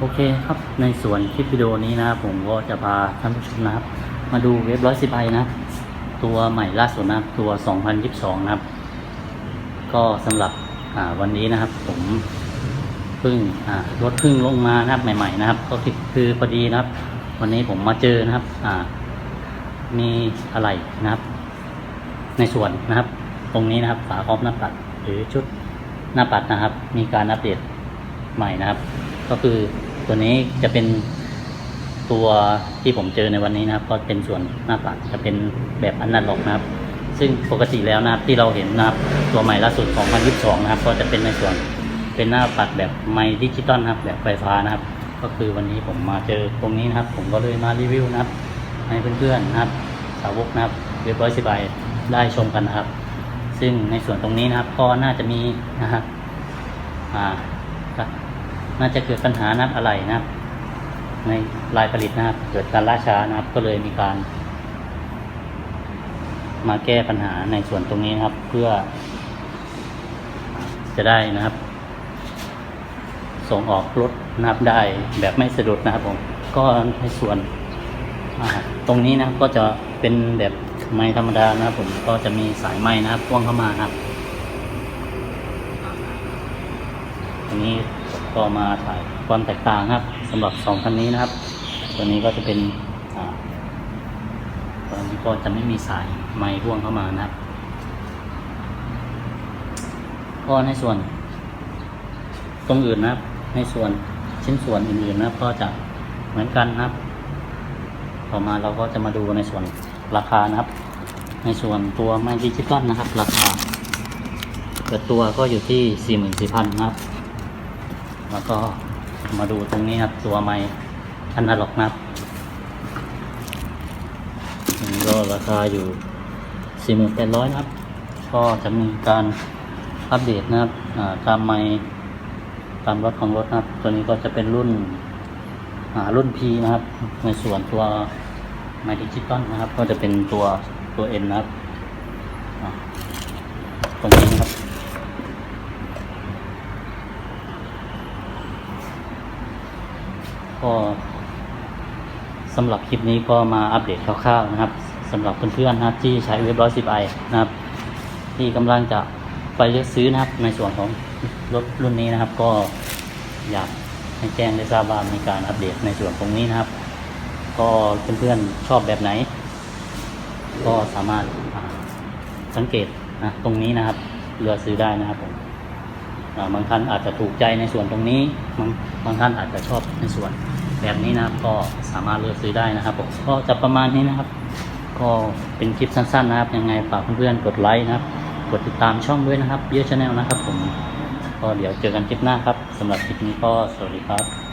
โอเคครับในส่วนคลิปวิดีโอนี้นะผมก็จะพาท่านผู้ชมนะครับ มาดูเว็บร้อยสิบไอนะตัวใหม่ล่าสุดนะครับตัว 2022 นะครับ ก็สำหรับวันนี้นะครับ ผมเพิ่งรถเพิ่งลงมานะครับใหม่ ๆ นะครับ ก็คือพอดีนะครับ วันนี้ผมมาเจอนะครับอ่ามีอะไรนะครับ ในส่วนนะครับ ตรงนี้นะครับฝาครอบหน้าปัด หรือชุดหน้าปัดนะครับ มีการอัปเดตใหม่นะครับ ก็คือ ตัวนี้จะเป็นตัวที่ผมเจอในวันนี้นะครับ ก็เป็นส่วนหน้าปัดจะเป็นแบบอนาล็อกนะครับ ซึ่งปกติแล้วนะครับที่เราเห็นนะครับตัวใหม่ล่าสุด2022นะครับ ก็จะเป็นในส่วนเป็นหน้าปัดแบบไมดิจิตอลนะครับแบบไฟฟ้านะครับ ก็คือวันนี้ผมมาเจอตรงนี้นะครับ ผมก็เลยมารีวิวนะครับให้เพื่อนๆนะครับ สาวกนะครับเรียบร้อยสบายได้ชมกันนะครับ ซึ่งในส่วนตรงนี้นะครับก็น่าจะมีนะครับอ่าก็ น่าจะเกิดปัญหานับอะไรนะครับ ในลายผลิตนะครับ เกิดการล่าช้านะครับ ก็เลยมีการ มาแก้ปัญหาในส่วนตรงนี้นะครับ เพื่อ จะได้นะครับ ส่งออกรถนะครับได้แบบไม่สะดุดนะครับผม ก็ในส่วนตรงนี้นะครับก็จะเป็นแบบไม้ธรรมดานะครับ ผมก็จะมีสายไม้นะครับพ่วงเข้ามาครับตรงนี้ ก็มาถ่ายความแตกต่างครับสำหรับสองคันนี้นะครับ ตัวนี้ก็จะเป็นตอนนี้ก็จะไม่มีสายไม้พ่วงเข้ามานะครับก็ในส่วน ตรงอื่นนะครับ ในส่วนชิ้นส่วนอื่นๆนะครับ ก็จะเหมือนกันนะครับ ต่อมาเราก็จะมาดูในส่วนราคานะครับ ในส่วนตัวไม้ดิจิตอลนะครับ ราคาเปิดตัวก็อยู่ที่ 44,000นะครับ แล้วก็มาดูตรงนี้ครับ ตัวไม้อนาล็อกนะครับอันก็ราคาอยู่ 4,800นะครับ ก็จะมีการอัปเดตนะครับอ่าตามไม้ตามรถของรถนะครับ ตัวนี้ก็จะเป็นรุ่นอ่ารุ่น P นะครับ ในส่วนตัวไมดิจิตอลนะครับ ก็จะเป็นตัวตัว N นะครับตรงนี้นะครับ ก็สำหรับคลิปนี้ก็มาอัปเดตคร่าวๆนะครับสำหรับเพื่อนๆนะครับที่ใช้เว็บร้อยสิบไอนะครับ ที่กำลังจะไปเลือกซื้อนะครับ ในส่วนของรถรุ่นนี้นะครับ ก็อยากให้แจ้งได้ทราบว่ามีการอัปเดตในส่วนตรงนี้นะครับ ก็เพื่อนๆชอบแบบไหน ก็สามารถสังเกตนะตรงนี้นะครับเลือกซื้อได้นะครับผม บางท่านอาจจะถูกใจในส่วนตรงนี้ บางบางท่านอาจจะชอบในส่วนแบบนี้นะครับ ก็สามารถเลือกซื้อได้นะครับผมก็จะประมาณนี้นะครับ ก็เป็นคลิปสั้นๆ นะครับ ยังไงฝากเพื่อนๆกดไลค์นะครับ กดติดตามช่องด้วยนะครับเยอะชาแนลนะครับผมก็เดี๋ยวเจอกันคลิปหน้าครับสำหรับคลิปนี้ก็สวัสดีครับ